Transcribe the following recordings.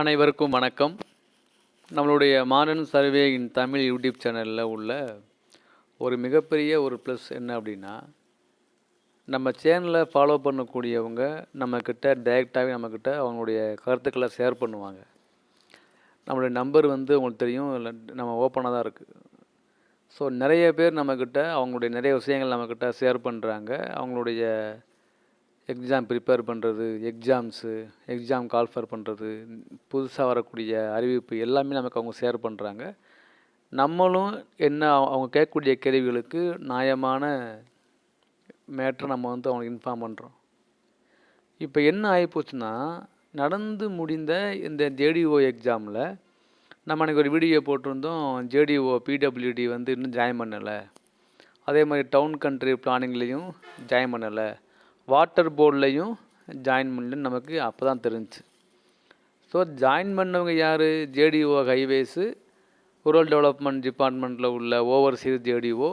அனைவருக்கும் வணக்கம். நம்மளுடைய modern survey in Tamil YouTube சேனலில் உள்ள ஒரு மிகப்பெரிய ஒரு ப்ளஸ் என்ன அப்படின்னா நம்ம சேனலை ஃபாலோ பண்ணக்கூடியவங்க நம்மக்கிட்ட டைரெக்டாகவே நம்மக்கிட்ட அவங்களுடைய கருத்துக்களை ஷேர் பண்ணுவாங்க. நம்மளுடைய நம்பர் வந்து உங்களுக்கு தெரியும் இல்லை நம்ம ஓப்பனாக தான் இருக்குது ஸோ நிறைய பேர் நம்மக்கிட்ட அவங்களுடைய நிறைய விஷயங்கள் நம்மக்கிட்ட ஷேர் பண்ணுறாங்க அவங்களுடைய எக்ஸாம் ப்ரிப்பேர் பண்ணுறது எக்ஸாம்ஸு எக்ஸாம் கால்ஃபர் பண்ணுறது புதுசாக வரக்கூடிய அறிவிப்பு எல்லாமே நமக்கு அவங்க ஷேர் பண்ணுறாங்க நம்மளும் என்ன அவங்க கேட்கக்கூடிய கேள்விகளுக்கு நியாயமான மேட்ரை நம்ம வந்து அவங்களுக்கு இன்ஃபார்ம் பண்ணுறோம் இப்போ என்ன ஆகிப்போச்சுன்னா நடந்து முடிந்த இந்த ஜேடிஓ எக்ஸாமில் நம்ம அன்றைக்கி ஒரு வீடியோ போட்டிருந்தோம். ஜேடிஓ பிடபிள்யூடி வந்து இன்னும் ஜாயின் பண்ணலை. அதே மாதிரி டவுன் கண்ட்ரி பிளானிங்லேயும் ஜாயின் பண்ணலை. வாட்டர் போர்ட்லேயும் ஜாயின் பண்ணலன்னு நமக்கு அப்போ தான் தெரிஞ்சுச்சு ஸோ ஜாயின் பண்ணவங்க யார்? ஜேடிஓ ஹைவேஸு ரூரல் டெவலப்மெண்ட் டிபார்ட்மெண்ட்டில் உள்ள ஓவர்சீஸ் ஜேடிஓ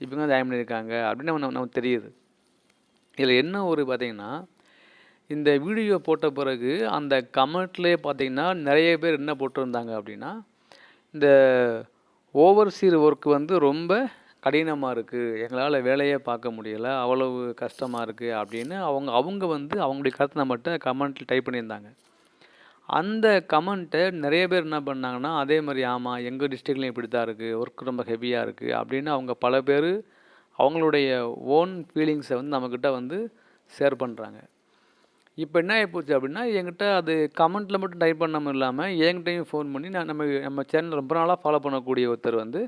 இவங்க ஜாயின் பண்ணியிருக்காங்க அப்படின்னு நம்ம நமக்கு தெரியுது. இதில் என்ன ஒரு பார்த்தீங்கன்னா இந்த வீடியோ போட்ட பிறகு அந்த கமெண்ட்லேயே பார்த்தீங்கன்னா நிறைய பேர் என்ன போட்டிருந்தாங்க அப்படின்னா இந்த ஓவர்சீர் ஒர்க் வந்து ரொம்ப கடினமாக இருக்குது எங்களால் வேலையே பார்க்க முடியலை அவ்வளவு கஷ்டமாக இருக்குது அப்படின்னு அவங்க அவங்க வந்து அவங்களுடைய கருத்தை நம்மகிட்ட கமெண்ட்டில் டைப் பண்ணியிருந்தாங்க. அந்த கமெண்ட்டை நிறைய பேர் என்ன பண்ணாங்கன்னா அதே மாதிரி ஆமாம் எங்கள் டிஸ்ட்ரிக்ட்லேயும் இப்படி தான் இருக்குது ஒர்க் ரொம்ப ஹெவியாக இருக்குது அப்படின்னு அவங்க பல பேர் அவங்களுடைய ஓன் ஃபீலிங்ஸை வந்து நம்மக்கிட்ட வந்து ஷேர் பண்ணுறாங்க இப்போ என்ன ஆகிப்போச்சு அப்படின்னா என்கிட்ட அது கமெண்ட்டில் மட்டும் டைப் பண்ணாமல் இல்லாமல் என்கிட்டையும் ஃபோன் பண்ணி நான் நம்ம நம்ம சேனல் ரொம்ப நாளாக ஃபாலோ பண்ணக்கூடிய ஒருத்தர் வந்து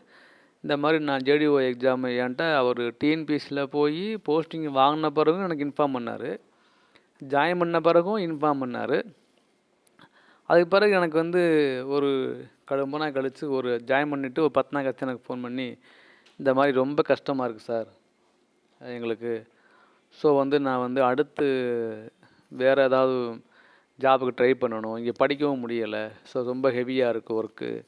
இந்த மாதிரி நான் ஜேடிஓ எக்ஸாம் ஏன்ட்ட அவர் டிஎன்பிஎஸ்சியில் போய் போஸ்டிங் வாங்கின பிறகும் எனக்கு இன்ஃபார்ம் பண்ணார். ஜாயின் பண்ண பிறகும் இன்ஃபார்ம் பண்ணார். அதுக்கு பிறகு எனக்கு வந்து ஒரு க- ரொம்ப நாள் கழித்து ஒரு ஜாயின் பண்ணிவிட்டு ஒரு பத்து நாள் கழிச்சு எனக்கு ஃபோன் பண்ணி இந்த மாதிரி ரொம்ப கஷ்டமாக இருக்குது சார் எங்களுக்கு. ஸோ வந்து நான் வந்து அடுத்து வேறு ஏதாவது ஜாபுக்கு ட்ரை பண்ணணும். இங்கே படிக்கவும் முடியலை. ஸோ ரொம்ப ஹெவியாக இருக்குது ஒர்க்கு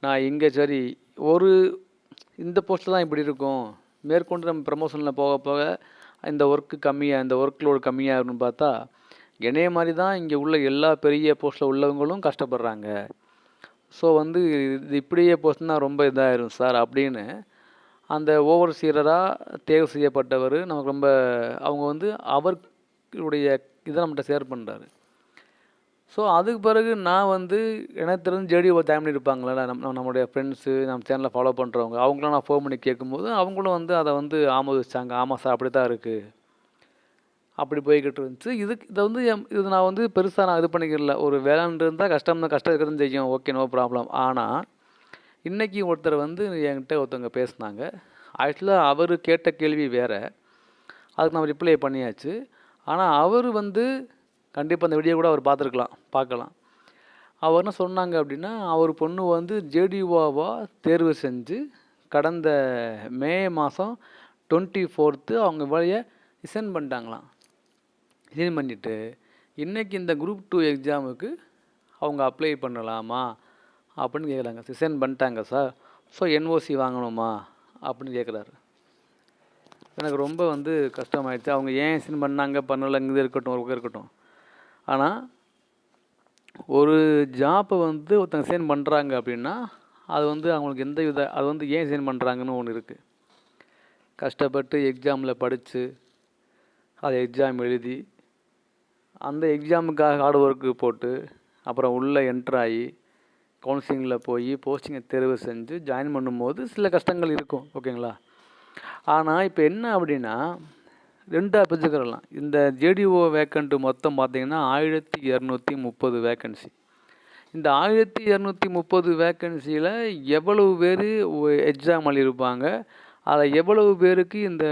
நான் இங்கே சரி ஒரு இந்த போஸ்ட்டில் தான் இப்படி இருக்கும். மேற்கொண்டு நம்ம ப்ரமோஷனில் போக போக இந்த ஒர்க்கு கம்மியாக இந்த ஒர்க் லோடு கம்மியாகும்னு பார்த்தா என்னைய மாதிரி தான் இங்கே உள்ள எல்லா பெரிய போஸ்ட்டில் உள்ளவங்களும் கஷ்டப்படுறாங்க. ஸோ வந்து இது இப்படியே போச்சுன்னா ரொம்ப இதாயிரும் சார் அப்படின்னு அந்த ஓவர் சீரராக தேர்வு செய்யப்பட்டவர் நமக்கு ரொம்ப அவங்க வந்து அவருடைய இதை நம்மகிட்ட ஷேர் பண்ணுறாரு ஸோ அதுக்கு பிறகு நான் வந்து எனக்கு தெரிஞ்சு ஜேடிஓ ஜாயின் இருப்பாங்களா நம்ம நம்மளுடைய ஃப்ரெண்ட்ஸு நம்ம சேனலை ஃபாலோ பண்ணுறவங்க அவங்களாம் நான் ஃபோன் பண்ணி கேட்கும்போது அவங்களும் வந்து அதை வந்து ஆமோதிச்சாங்க ஆமாம் சார் அப்படி தான் இருக்குது அப்படி போய்கிட்டு இருந்துச்சு. இதுக்கு இதை வந்து இது நான் வந்து பெருசாக நான் இது பண்ணிக்கல ஒரு வேளாண் இருந்தால் கஷ்டம் தான் கஷ்டம் இருக்கிறது செய்யும். ஓகே நோ ப்ராப்ளம் ஆனால் இன்றைக்கி ஒருத்தர் வந்து என்கிட்ட ஒருத்தவங்க பேசினாங்க. ஆக்சுவலாக அவர் கேட்ட கேள்வி வேறு. அதுக்கு நம்ம ரிப்ளை பண்ணியாச்சு. ஆனால் அவர் வந்து கண்டிப்பாக அந்த வீடியோ கூட அவர் பார்த்துருக்கலாம் பார்க்கலாம். அவர் என்ன சொன்னாங்க அப்படின்னா அவர் பொண்ணு வந்து ஜேடியூவாவாக தேர்வு செஞ்சு கடந்த மே மாதம் டுவெண்ட்டி ஃபோர்த்து அவங்க வழியை ரிசைன் பண்ணிட்டாங்களாம். ரிசைன் பண்ணிவிட்டு இன்றைக்கி இந்த குரூப் டூ எக்ஸாமுக்கு அவங்க அப்ளை பண்ணலாமா? அப்படின்னு கேட்குறாங்க ரிசைன் பண்ணிட்டாங்க சார். ஸோ என்ஓசி வாங்கணுமா? அப்படின்னு கேட்குறாரு எனக்கு ரொம்ப வந்து கஷ்டமாயிடுச்சு. அவங்க ஏன் சின் பண்ணாங்க பண்ணலைங்கிறது இருக்கட்டும் ஒரு இருக்கட்டும். ஆனால் ஒரு ஜாப்பை வந்து ஒருத்தங்க சைன் பண்ணுறாங்க அப்படின்னா அது வந்து அவங்களுக்கு எந்த வித அது வந்து ஏன் சைன் பண்ணுறாங்கன்னு ஒன்று இருக்குது கஷ்டப்பட்டு எக்ஸாமில் படித்து அதை எக்ஸாம் எழுதி அந்த எக்ஸாமுக்காக ஹார்ட் ஒர்க்கு போட்டு அப்புறம் உள்ளே என்ட்ராகி கவுன்சிலிங்கில் போய் போஸ்டிங்கை தேர்வு செஞ்சு ஜாயின் பண்ணும்போது சில கஷ்டங்கள் இருக்கும் ஓகேங்களா ஆனால் இப்போ என்ன அப்படின்னா ரெண்டாக பிரிச்சுக்கிறலாம் இந்த ஜேடிஓ வேக்கண்ட்டு மொத்தம் பார்த்தீங்கன்னா ஆயிரத்தி இரநூத்தி முப்பது வேக்கன்சி இந்த ஆயிரத்தி இரநூத்தி முப்பது வேக்கன்சியில் எவ்வளவு பேர் எக்ஸாம் எழுதியிருப்பாங்க? அதில் எவ்வளவு பேருக்கு இந்த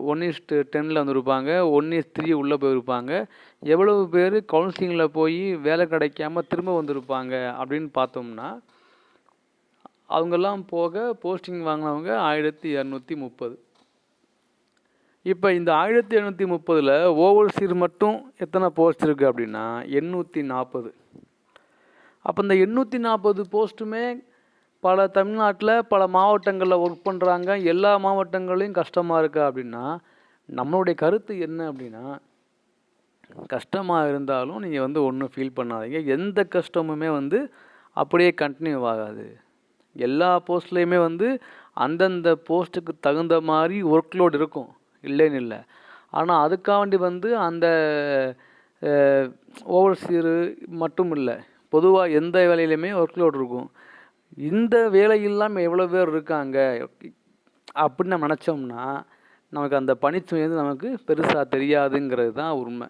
ஒன் இஸ்ட் டென்னில் வந்திருப்பாங்க? ஒன் இஸ் த்ரீ உள்ளே போயிருப்பாங்க? எவ்வளவு பேர் கவுன்சிலிங்கில் போய் வேலை கிடைக்காம திரும்ப வந்திருப்பாங்க? அப்படின்னு பார்த்தோம்னா அவங்கெல்லாம் போக போஸ்டிங் வாங்கினவங்க ஆயிரத்தி இரநூத்தி முப்பது. இப்போ இந்த ஆயிரத்தி எழுநூற்றி முப்பதில் ஓவர்சீர் மட்டும் எத்தனை போஸ்ட் இருக்குது அப்படின்னா எண்ணூற்றி நாற்பது அப்போ இந்த எண்ணூற்றி நாற்பது போஸ்ட்டுமே பல தமிழ்நாட்டில் பல மாவட்டங்களில் ஒர்க் பண்ணுறாங்க எல்லா மாவட்டங்களையும் கஷ்டமாக இருக்கா அப்படின்னா நம்மளுடைய கருத்து என்ன அப்படின்னா கஷ்டமாக இருந்தாலும் நீங்கள் வந்து ஒன்றும் ஃபீல் பண்ணாதீங்க. எந்த கஷ்டமுமே வந்து அப்படியே கண்டினியூ ஆகாது. எல்லா போஸ்ட்லேயுமே வந்து அந்தந்த போஸ்ட்டுக்கு தகுந்த மாதிரி ஒர்க் லோட் இருக்கும். இல்லைன்னு இல்லை. ஆனால் அதுக்காண்டி வந்து அந்த ஓவர்சீரு மட்டும் இல்லை. பொதுவாக எந்த வேலையிலையுமே ஒர்க் லோட் இருக்கும். இந்த வேலை இல்லாமல் எவ்வளோ பேர் இருக்காங்க? அப்படின்னு நம்ம நினச்சோம்னா நமக்கு அந்த பணிச்சுமை வந்து நமக்கு பெருசாக தெரியாதுங்கிறது தான் உண்மை.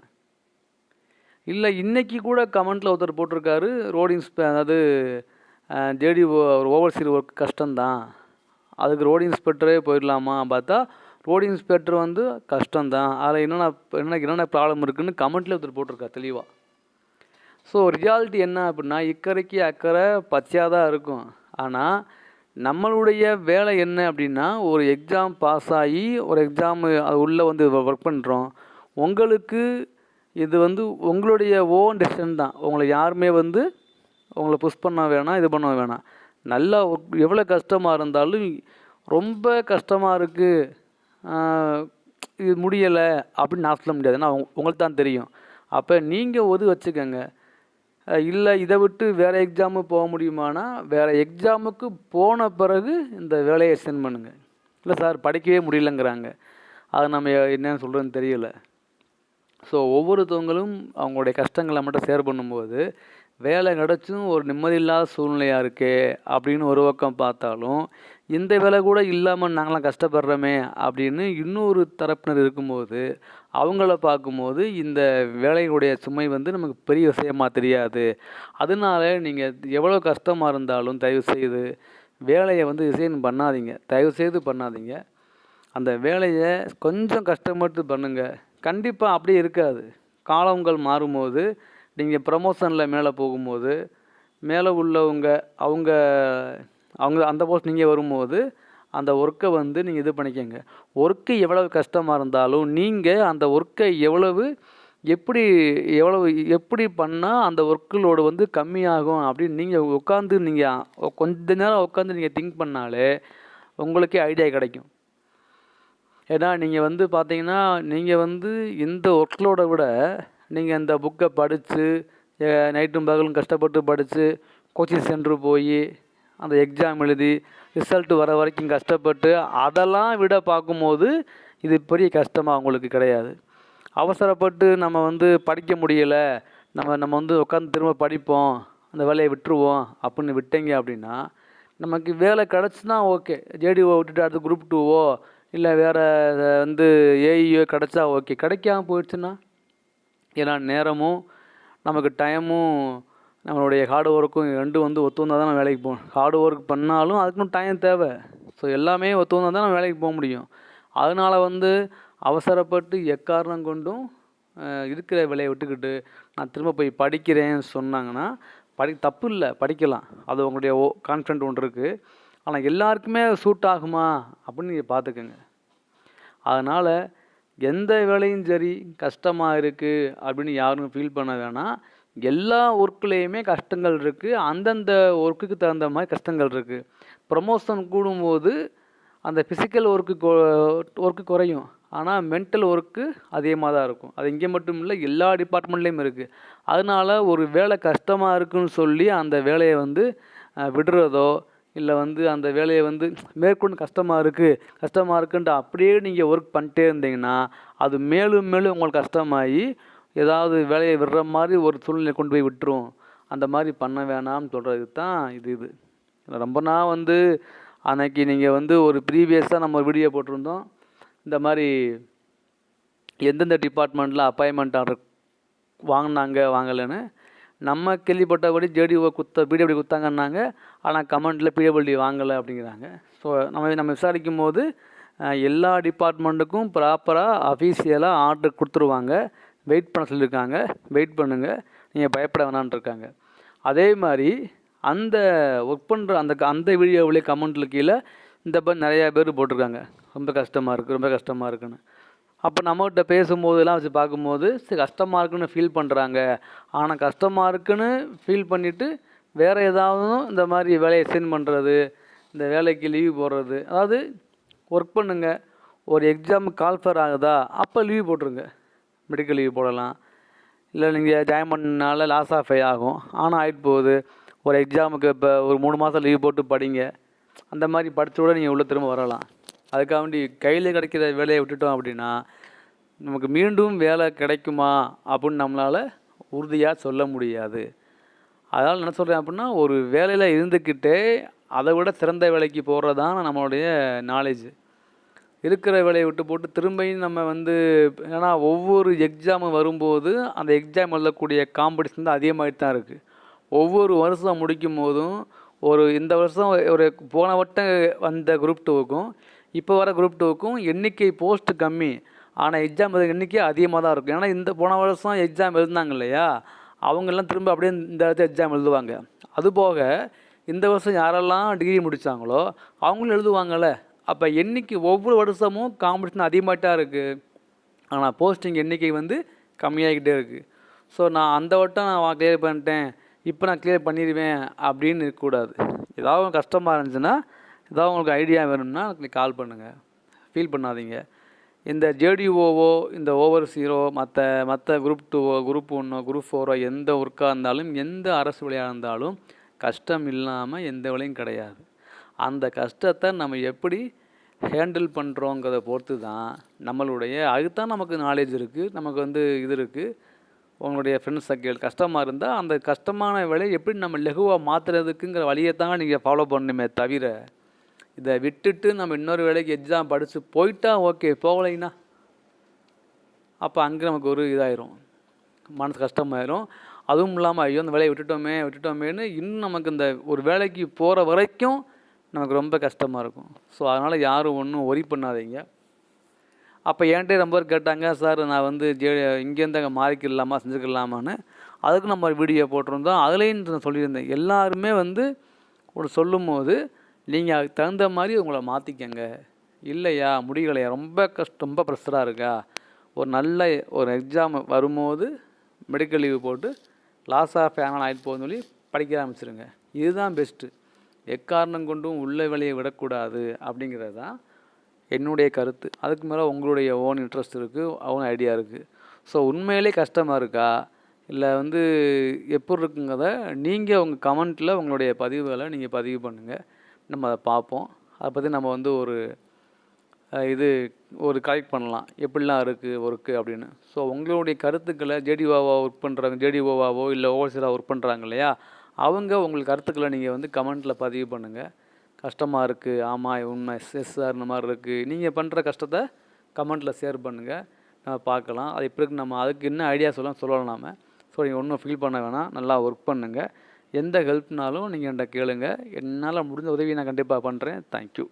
இல்லை இன்றைக்கி கூட கமெண்ட்டில் ஒருத்தர் போட்டிருக்காரு. ரோடு இன்ஸ்பெ அதாவது ஜேடி ஒரு ஓவர்சீர் ஒர்க் கஷ்டம்தான். அதுக்கு ரோடு இன்ஸ்பெக்டரே போயிடலாமா பார்த்தா ரோடு இன்ஸ்பெக்டர் வந்து கஷ்டம்தான். அதில் என்னென்ன என்ன என்னென்ன ப்ராப்ளம் இருக்குதுன்னு கமெண்ட்லேயே ஒருத்தர் போட்டிருக்கா தெளிவாக ஸோ ரியாலிட்டி என்ன அப்படின்னா இக்கரைக்கு அக்கறை பச்சையாக தான் இருக்கும். ஆனால் நம்மளுடைய வேலை என்ன அப்படின்னா ஒரு எக்ஸாம் பாஸ் ஆகி ஒரு எக்ஸாமு அது உள்ளே வந்து ஒர்க் பண்ணுறோம் உங்களுக்கு இது வந்து உங்களுடைய ஓன் டெசிஷன் தான். உங்களை யாருமே வந்து உங்களை புஷ் பண்ண வேணாம் இது பண்ண வேணாம். நல்லா ஒர்க் எவ்வளோ கஷ்டமாக இருந்தாலும் ரொம்ப கஷ்டமாக இருக்குது இது முடியலை அப்படின்னு நான் சொல்ல முடியாது. ஏன்னா உங்களுக்கு தான் தெரியும். அப்போ நீங்கள் ஒது வச்சுக்கோங்க. இல்லை இதை விட்டு வேறு எக்ஸாமு போக முடியுமானா வேறு எக்ஸாமுக்கு போன பிறகு இந்த வேலையை சென்ட் பண்ணுங்கள் இல்லை சார் படிக்கவே முடியலங்கிறாங்க. அது நம்ம என்னன்னு சொல்கிறதுன்னு தெரியல. ஸோ ஒவ்வொருத்தவங்களும் அவங்களுடைய கஷ்டங்களை மட்டும் ஷேர் பண்ணும்போது வேலை கிடச்சும் ஒரு நிம்மதியில்லாத சூழ்நிலையாக இருக்கே அப்படின்னு ஒரு பக்கம் பார்த்தாலும் இந்த வேலை கூட இல்லாமல் நாங்களாம் கஷ்டப்படுறோமே அப்படின்னு இன்னொரு தரப்பினர் இருக்கும்போது அவங்கள பார்க்கும்போது இந்த வேலையுடைய சுமை வந்து நமக்கு பெரிய விஷயமாக தெரியாது. அதனால நீங்கள் எவ்வளோ கஷ்டமாக இருந்தாலும் தயவு செய்து வேலையை வந்து ரிசைன் பண்ணாதீங்க. தயவு செய்து பண்ணாதீங்க. அந்த வேலையை கொஞ்சம் கஷ்டப்பட்டு பண்ணுங்கள் கண்டிப்பாக அப்படியே இருக்காது. காலங்கள் மாறும்போது நீங்கள் ப்ரமோஷனில் மேலே போகும்போது மேலே உள்ளவங்க அவங்க அவங்க அந்த போஸ்ட் நீங்கள் வரும்போது அந்த ஒர்க்கை வந்து நீங்கள் இது பண்ணிக்கோங்க. ஒர்க்கு எவ்வளவு கஷ்டமாக இருந்தாலும் நீங்கள் அந்த ஒர்க்கை எவ்வளவு எப்படி எவ்வளவு எப்படி பண்ணால் அந்த ஒர்க்குலோடு வந்து கம்மியாகும் அப்படின்னு நீங்கள் உட்காந்து நீங்கள் கொஞ்ச நேரம் உட்காந்து நீங்கள் திங்க் பண்ணாலே உங்களுக்கே ஐடியா கிடைக்கும். ஏன்னா நீங்கள் வந்து பார்த்தீங்கன்னா நீங்கள் வந்து இந்த ஒர்க்லோட விட நீங்கள் இந்த புக்கை படித்து நைட்டும் பகலும் கஷ்டப்பட்டு படித்து கோச்சிங் சென்டர் போய் அந்த எக்ஸாம் எழுதி ரிசல்ட் வர வரைக்கும் கஷ்டப்பட்டு அதெல்லாம் விட பார்க்கும்போது இது பெரிய கஷ்டமாக உங்களுக்கு கிடையாது. அவசரப்பட்டு நம்ம வந்து படிக்க முடியலை நம்ம நம்ம வந்து உட்காந்து திரும்ப படிப்போம் அந்த வேலையை விட்டுருவோம் அப்படின்னு விட்டீங்க அப்படின்னா நமக்கு வேலை கிடச்சுன்னா ஓகே. ஜேடிஓ விட்டுட்டு அடுத்து குரூப் டூவோ இல்லை வேறு வந்து ஏஇஓ கிடச்சா ஓகே. கிடைக்காம போயிடுச்சுன்னா? ஏன்னா நேரமும் நமக்கு டைமும் நம்மளுடைய ஹார்டு ஒர்க்கும் ரெண்டும் வந்து ஒத்து வந்தால் தான் நம்ம வேலைக்கு போகணும். ஹார்டு ஒர்க் பண்ணாலும் அதுக்கும் டைம் தேவை. ஸோ எல்லாமே ஒத்து வந்தால் தான் நம்ம வேலைக்கு போக முடியும். அதனால் வந்து அவசரப்பட்டு எக்காரணம் கொண்டும் இருக்கிற வேலையை விட்டுக்கிட்டு நான் திரும்ப போய் படிக்கிறேன்னு சொன்னாங்கன்னா படி தப்பு இல்லை படிக்கலாம். அது உங்களுடைய ஓ கான்ஃபிடென்ட் ஒன்று இருக்குது ஆனால் எல்லாருக்குமே சூட் ஆகுமா? அப்படின்னு நீங்கள் பார்த்துக்கோங்க. அதனால் எந்த வேலையும் சரி கஷ்டமாக இருக்குது அப்படின்னு யாரும் ஃபீல் பண்ண வேணாம். எல்லா ஒர்க்லேயுமே கஷ்டங்கள் இருக்குது அந்தந்த ஒர்க்குக்கு தகுந்த மாதிரி கஷ்டங்கள் இருக்குது ப்ரமோஷன் கூடும்போது அந்த ஃபிசிக்கல் ஒர்க்கு ஒர்க்கு குறையும். ஆனால் மென்டல் ஒர்க்கு அதிகமாக தான் இருக்கும். அது இங்கே மட்டும் இல்லை எல்லா டிபார்ட்மெண்ட்லேயும் இருக்குது அதனால ஒரு வேலை கஷ்டமாக இருக்குன்னு சொல்லி அந்த வேலையை வந்து விடுறதோ இல்லை வந்து அந்த வேலையை வந்து மேற்கொண்டு கஷ்டமாக இருக்குது கஷ்டமாக இருக்குன்ட்டு அப்படியே நீங்கள் ஒர்க் பண்ணிட்டே இருந்தீங்கன்னா அது மேலும் மேலும் உங்களுக்கு கஷ்டமாகி ஏதாவது வேலையை விடுற மாதிரி ஒரு சூழ்நிலை கொண்டு போய் விட்டுரும். அந்த மாதிரி பண்ண வேணாம்னு சொல்கிறதுக்கு தான் இது. இது ரொம்ப நாள் வந்து அன்னைக்கு நீங்கள் வந்து ஒரு ப்ரீவியஸாக நம்ம வீடியோ போட்டிருந்தோம். இந்த மாதிரி எந்தெந்த டிபார்ட்மெண்ட்டில் அப்பாயின்மெண்ட் ஆர்டர் வாங்கினாங்க வாங்கலைன்னு நம்ம கேள்விப்பட்டபடி ஜேடிஓ குத்த பிடபிள்யூ குத்தாங்கன்னாங்க. ஆனால் கமெண்ட்டில் பிடபிள்யூ வாங்கலை அப்படிங்கிறாங்க. ஸோ நம்ம நம்ம விசாரிக்கும் போது எல்லா டிபார்ட்மெண்ட்டுக்கும் ப்ராப்பராக அஃபீஷியலாக ஆர்டர் கொடுத்துருவாங்க. வெயிட் பண்ண சொல்லியிருக்காங்க வெயிட் பண்ணுங்கள் நீங்கள் பயப்பட வேணான்ட்ருக்காங்க. அதே மாதிரி அந்த ஒர்க் பண்ணுற அந்த அந்த வீடியோவிலே கமெண்ட்டில் கீழே இந்த மாதிரி நிறையா பேர் போட்டிருக்காங்க. ரொம்ப கஷ்டமாக இருக்குது ரொம்ப கஷ்டமாக இருக்குன்னு. அப்போ நம்மகிட்ட பேசும்போதெல்லாம் வச்சு பார்க்கும்போது சரி கஷ்டமாக இருக்குன்னு ஃபீல் பண்ணுறாங்க ஆனால் கஷ்டமாக இருக்குன்னு ஃபீல் பண்ணிவிட்டு வேறு ஏதாவது இந்த மாதிரி வேலையை சென்ட் பண்ணுறது இந்த வேலைக்கு லீவ் போடுறது. அதாவது ஒர்க் பண்ணுங்கள் ஒரு எக்ஸாமுக்கு கால்ஃபர் ஆகுதா? அப்போ லீவ் போட்டுருங்க. மெடிக்கல் லீவ் போடலாம். இல்லை நீங்கள் ஜாயின் பண்ணனால லாஸ் ஆஃப் ஆகும். ஆனால் ஆகிட்டு போகுது. ஒரு எக்ஸாமுக்கு இப்போ ஒரு மூணு மாதம் லீவ் போட்டு படிங்க. அந்த மாதிரி படிச்சு கூட நீங்கள் உள்ளே திரும்ப வரலாம். அதுக்காக வேண்டி கையில் கிடைக்கிற வேலையை விட்டுட்டோம் அப்படின்னா நமக்கு மீண்டும் வேலை கிடைக்குமா அப்படின்னு நம்மளால் உறுதியாக சொல்ல முடியாது. அதனால் என்ன சொல்கிறேன் அப்படின்னா ஒரு வேலையில் இருந்துக்கிட்டே அதை விட சிறந்த வேலைக்கு போகிறது தான் நம்மளுடைய நாலேஜ் இருக்கிற வேலையை விட்டு போட்டு திரும்பியும் நம்ம வந்து ஏன்னா ஒவ்வொரு எக்ஸாமு வரும்போது அந்த எக்ஸாம் எழுதக்கூடிய காம்படிஷன் தான் அதிகமாகிட்டு தான் இருக்குது ஒவ்வொரு வருஷம் முடிக்கும் போதும் ஒரு இந்த வருஷம் ஒரு போன வட்டம் வந்த குரூப் டூவுக்கும் இப்போ வர குரூப் டூக்கும் எண்ணிக்கை போஸ்ட் கம்மி. ஆனால் எக்ஸாம் எழுத எண்ணிக்கை அதிகமாக தான் இருக்கும். ஏன்னா இந்த போன வருஷம் எக்ஸாம் எழுதினாங்க இல்லையா? அவங்கெல்லாம் திரும்ப அப்படியே இந்த இடத்துல எக்ஸாம் எழுதுவாங்க. அதுபோக இந்த வருஷம் யாரெல்லாம் டிகிரி முடித்தாங்களோ அவங்களும் எழுதுவாங்கள்ல அப்போ எண்ணிக்கை ஒவ்வொரு வருஷமும் காம்படிஷன் அதிகமாகிட்டா இருக்குது ஆனால் போஸ்டிங் எண்ணிக்கை வந்து கம்மியாகிக்கிட்டே இருக்குது ஸோ நான் அந்த வட்டம் நான் கிளியர் பண்ணிட்டேன். இப்போ நான் கிளியர் பண்ணிடுவேன் அப்படின்னு இருக்கக்கூடாது. ஏதாவது கஷ்டமாக இருந்துச்சுன்னா ஏதாவது உங்களுக்கு ஐடியா வேணும்னா எனக்கு கால் பண்ணுங்கள் ஃபீல் பண்ணாதீங்க. இந்த ஜேடிஓவோ இந்த ஓவர் சீரோ மற்ற மற்ற குரூப் டூவோ குரூப் ஒன்றோ குரூப் ஃபோரோ எந்த ஒர்க்காக இருந்தாலும் எந்த அரசு வேலையாக இருந்தாலும் கஷ்டம் இல்லாமல் எந்த வேலையும் கிடையாது. அந்த கஷ்டத்தை நம்ம எப்படி ஹேண்டில் பண்ணுறோங்கிறத பொறுத்து தான் நம்மளுடைய அதுதான் நமக்கு நாலேஜ் இருக்குது நமக்கு வந்து இது இருக்குது உங்களுடைய ஃப்ரெண்ட்ஸ் சர்க்கிள் கஷ்டமாக இருந்தால் அந்த கஷ்டமான வேலையை எப்படி நம்ம லெகுவாக மாற்றுறதுக்குங்கிற வழியை தான் நீங்கள் ஃபாலோ பண்ணணுமே தவிர இதை விட்டுட்டு நம்ம இன்னொரு வேலைக்கு எக்ஸாம் படித்து போயிட்டா ஓகே போகலைன்னா அப்போ அங்கே நமக்கு ஒரு இதாயிரும். மனசு கஷ்டமாயிரும். அதுவும் இல்லாமல் ஐயோ அந்த வேலையை விட்டுட்டோமே விட்டுட்டோமேன்னு இன்னும் நமக்கு இந்த ஒரு வேலைக்கு போகிற வரைக்கும் நமக்கு ரொம்ப கஷ்டமாக இருக்கும். ஸோ அதனால் யாரும் ஒன்றும் ஒரி பண்ணாதீங்க. அப்போ என்கிட்ட ரொம்ப பேர் கேட்டாங்க சார் நான் வந்து ஜே இங்கேருந்து அங்கே மாறிக்கிடலாமா செஞ்சுக்கலாமான்னு அதுக்கு நம்ம வீடியோ போட்டிருந்தோம். அதுலேயும் நான் சொல்லியிருந்தேன். எல்லாருமே வந்து ஒரு சொல்லும்போது நீங்கள் அதுக்கு தகுந்த மாதிரி உங்களை மாற்றிக்கங்க இல்லையா? முடியலையா? ரொம்ப கஷ்டம் ரொம்ப ப்ரெஷராக இருக்கா? ஒரு நல்ல ஒரு எக்ஸாம் வரும்போது மெடிக்கல் லீவு போட்டு லாஸ் ஆஃப் ஃபேனல் ஆகிட்டு போகுதுன்னு சொல்லி படிக்க ஆரம்பிச்சிருங்க. இதுதான் பெஸ்ட்டு எக்காரணம் கொண்டும் உள்ள வேலையை விடக்கூடாது அப்படிங்கிறது தான் என்னுடைய கருத்து. அதுக்கு மேலே உங்களுடைய ஓன் இன்ட்ரெஸ்ட் இருக்குது ஓன் ஐடியா இருக்குது ஸோ உண்மையிலே கஷ்டமாக இருக்கா? இல்லை வந்து எப்படி இருக்குங்கிறத நீங்கள் உங்கள் கமெண்ட்டில் உங்களுடைய பதிவுகளை நீங்கள் பதிவு பண்ணுங்கள் நம்ம அதை பார்ப்போம். அதை பற்றி நம்ம வந்து ஒரு இது ஒரு கலெக்ட் பண்ணலாம். எப்படிலாம் இருக்குது ஒர்க்கு அப்படின்னு. ஸோ உங்களுடைய கருத்துக்களை ஜேடிஓவாக ஒர்க் பண்ணுறாங்க ஜேடிஓவாவோ இல்லை ஓவர்சீலாக ஒர்க் பண்ணுறாங்க இல்லையா? அவங்க உங்கள் கருத்துக்களை நீங்கள் வந்து கமெண்ட்டில் பதிவு பண்ணுங்கள் கஷ்டமாக இருக்குது ஆமாம் உண்மை எஸ் சார் இந்த மாதிரி இருக்குது நீங்கள் பண்ணுற கஷ்டத்தை கமெண்ட்டில் ஷேர் பண்ணுங்கள் நம்ம பார்க்கலாம். அது இப்படி நம்ம அதுக்கு என்ன ஐடியா சொல்லலாம் சொல்லலாம் நாம. ஸோ நீங்கள் ஒன்றும் ஃபீல் பண்ண வேணாம். நல்லா ஒர்க் பண்ணுங்கள் எந்த ஹெல்ப்னாலும் நீங்கள் என்கிட்ட கேளுங்க. என்னால் முடிஞ்ச உதவி நான் கண்டிப்பாக பண்ணுறேன் தேங்க்யூ